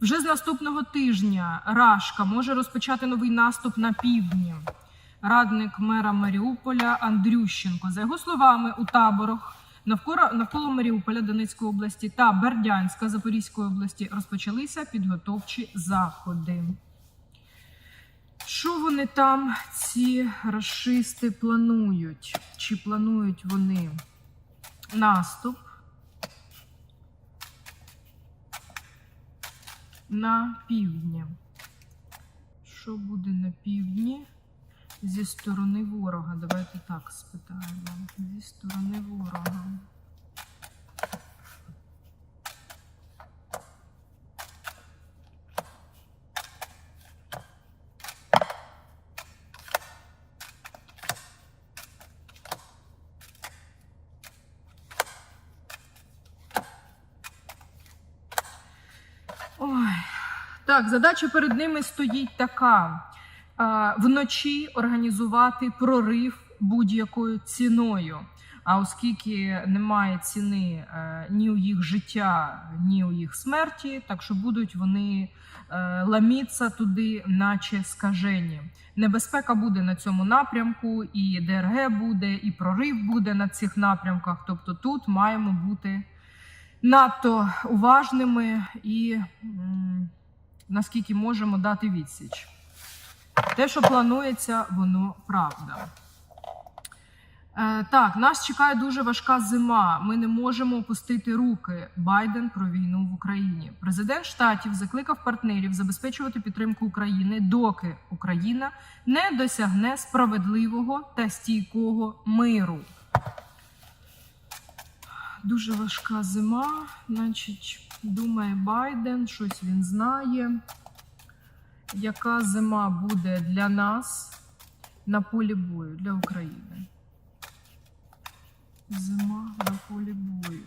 Вже з наступного тижня Рашка може розпочати новий наступ на півдні. Радник мера Маріуполя Андрющенко. За його словами, у таборах навколо, навколо Маріуполя Донецької області та Бердянська Запорізької області розпочалися підготовчі заходи. Що вони там, ці расисти, планують? Чи планують вони наступ на півдні? Що буде на півдні зі сторони ворога? Давайте так спитаємо. Зі сторони ворога. Ой. Так, задача перед ними стоїть така: вночі організувати прорив будь-якою ціною. А оскільки немає ціни е, ні у їх життя, ні у їх смерті, так що будуть вони е, ламітися туди, наче скажені. Небезпека буде на цьому напрямку, і ДРГ буде, і прорив буде на цих напрямках. Тобто тут маємо бути надто уважними і наскільки можемо дати відсіч. Те, що планується, воно правда. Е, так, нас чекає дуже важка зима. Ми не можемо опустити руки. Байден про війну в Україні. Президент штатів закликав партнерів забезпечувати підтримку України, доки Україна не досягне справедливого та стійкого миру. Дуже важка зима. Значить, думає Байден, щось він знає. Яка зима буде для нас на полі бою для України? Зима на полі бою.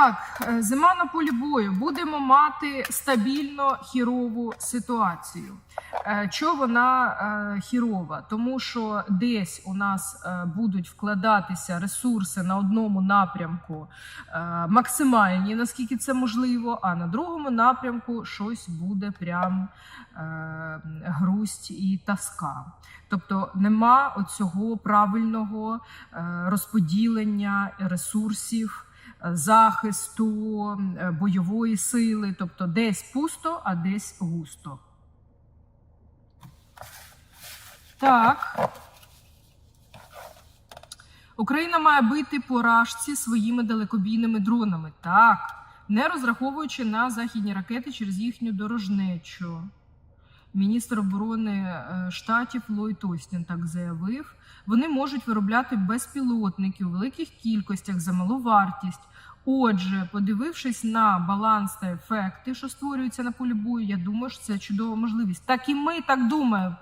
Так, е, зима на полі бою. Будемо мати стабільно хірову ситуацію. Е, Чого вона е, хірова? Тому що десь у нас будуть вкладатися ресурси на одному напрямку максимальні, наскільки це можливо, а на другому напрямку щось буде прям грусть і тоска. Тобто нема оцього правильного розподілення ресурсів захисту, е, бойової сили, тобто десь пусто, а десь густо. Так. Україна має бити по рашці своїми далекобійними дронами. Так. Не розраховуючи на західні ракети через їхню дорожнечу. Міністр оборони е, штатів Ллойд Остін так заявив. Вони можуть виробляти безпілотники у великих кількостях за малу вартість. Отже, подивившись на баланс та ефекти, що створюються на полі бою, я думаю, що це чудова можливість. Так і ми так думаємо,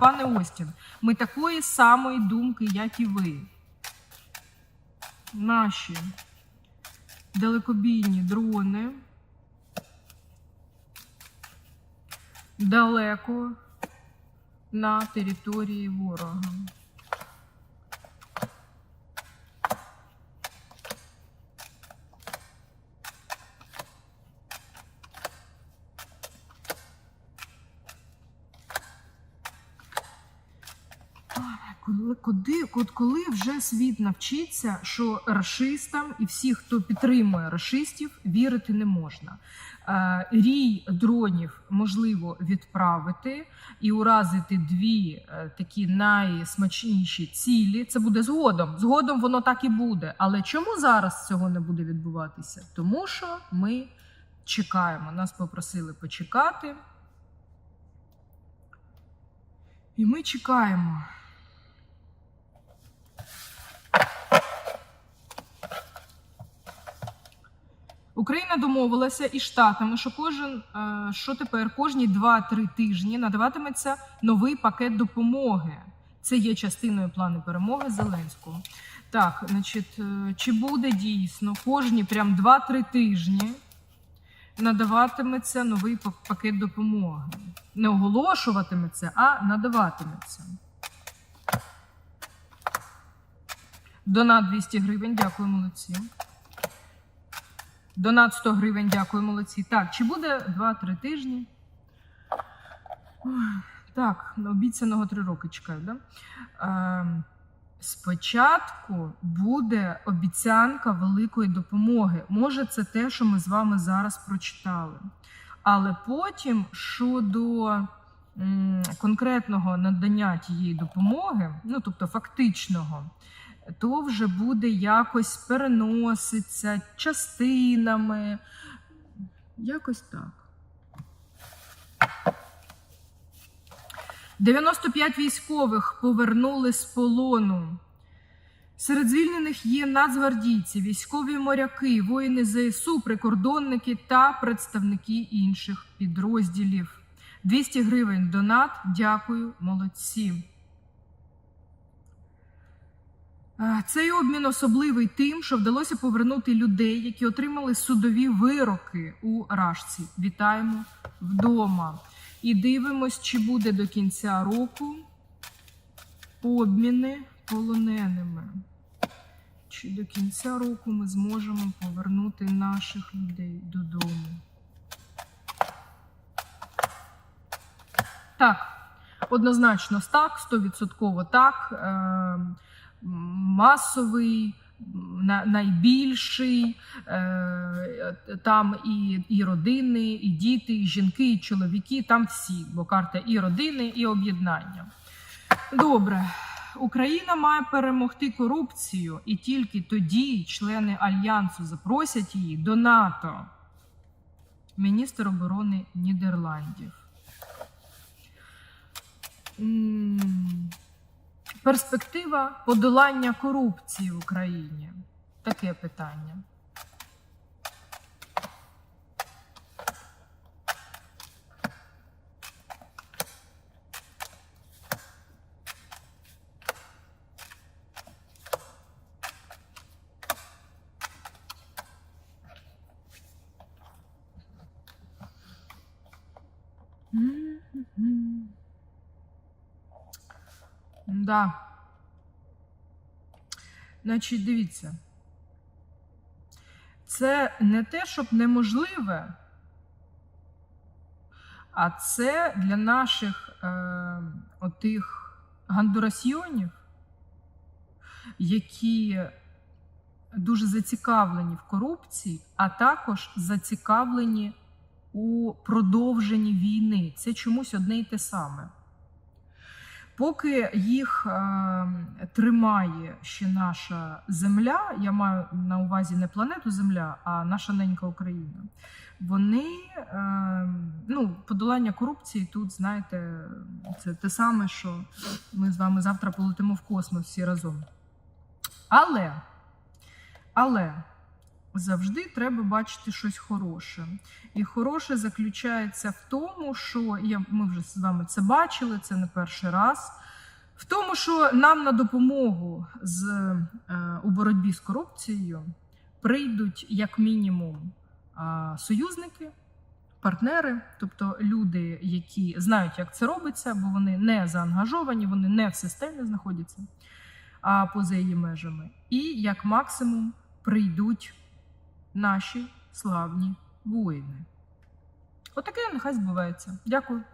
пане Остін. Ми такої самої думки, як і ви. Наші далекобійні дрони далеко на території ворога. Коли, куди, коли вже світ навчиться, що рашистам і всі, хто підтримує рашистів, вірити не можна. Е, рій дронів можливо відправити і уразити дві е, такі найсмачніші цілі. Це буде згодом. Згодом воно так і буде. Але чому зараз цього не буде відбуватися? Тому що ми чекаємо. Нас попросили почекати. І ми чекаємо. Україна домовилася із штатами, що кожен е, що тепер кожні 2-3 тижні надаватиметься новий пакет допомоги. Це є частиною плану перемоги Зеленського. Так, значить, е, чи буде дійсно кожні прям 2-3 тижні надаватиметься новий пакет допомоги? Не оголошуватиметься, а надаватиметься. Донат 200 гривень, дякую, молодці. Донат 100 гривень, дякую, молодці. Так, чи буде 2-3 тижні? Так, обіцяного 3 роки чекаю, да? Е, спочатку буде обіцянка великої допомоги. Може, це те, що ми з вами зараз прочитали. Але потім щодо конкретного надання тієї допомоги, ну тобто фактичного, то вже буде якось переноситься частинами. Якось так. 95 військових повернули з полону. Серед звільнених є нацгвардійці, військові моряки, воїни ЗСУ, прикордонники та представники інших підрозділів. 200 гривень донат. Дякую, молодці. Е, Цей обмін особливий тим, що вдалося повернути людей, які отримали судові вироки у Рашці. Вітаємо вдома. І дивимось, чи буде до кінця року обміни полоненими. Чи до кінця року ми зможемо повернути наших людей додому? Так, однозначно так, 100% так. Масовий, найбільший. Е, там і, і родини, і діти, і жінки, і чоловіки, там всі, бо карта і родини, і об'єднання. Добре. Україна має перемогти корупцію, і тільки тоді члени альянсу запросять її до НАТО. Міністр оборони Нідерландів. Перспектива подолання корупції в Україні. Таке питання. Да. Значить, дивіться. Це не те, щоб неможливе, а це для наших е, отих гандурасьйонів, які дуже зацікавлені в корупції, а також зацікавлені у продовженні війни. Це чомусь одне й те саме. Поки їх е, тримає ще наша земля, я маю на увазі не планету Земля, а наша ненька Україна. Вони е, ну, подолання корупції тут, знаєте, це те саме, що ми з вами завтра полетимо в космос всі разом. Але, але завжди треба бачити щось хороше. І хороше заключається в тому, що я, ми вже з вами це бачили, це не перший раз. В тому, що нам на допомогу з, е, у боротьбі з корупцією прийдуть як мінімум е, союзники, партнери, тобто люди, які знають, як це робиться, бо вони не заангажовані, вони не в системі знаходяться, а поза її межами. І як максимум прийдуть наші славні воїни. Отаке нехай збувається. Дякую.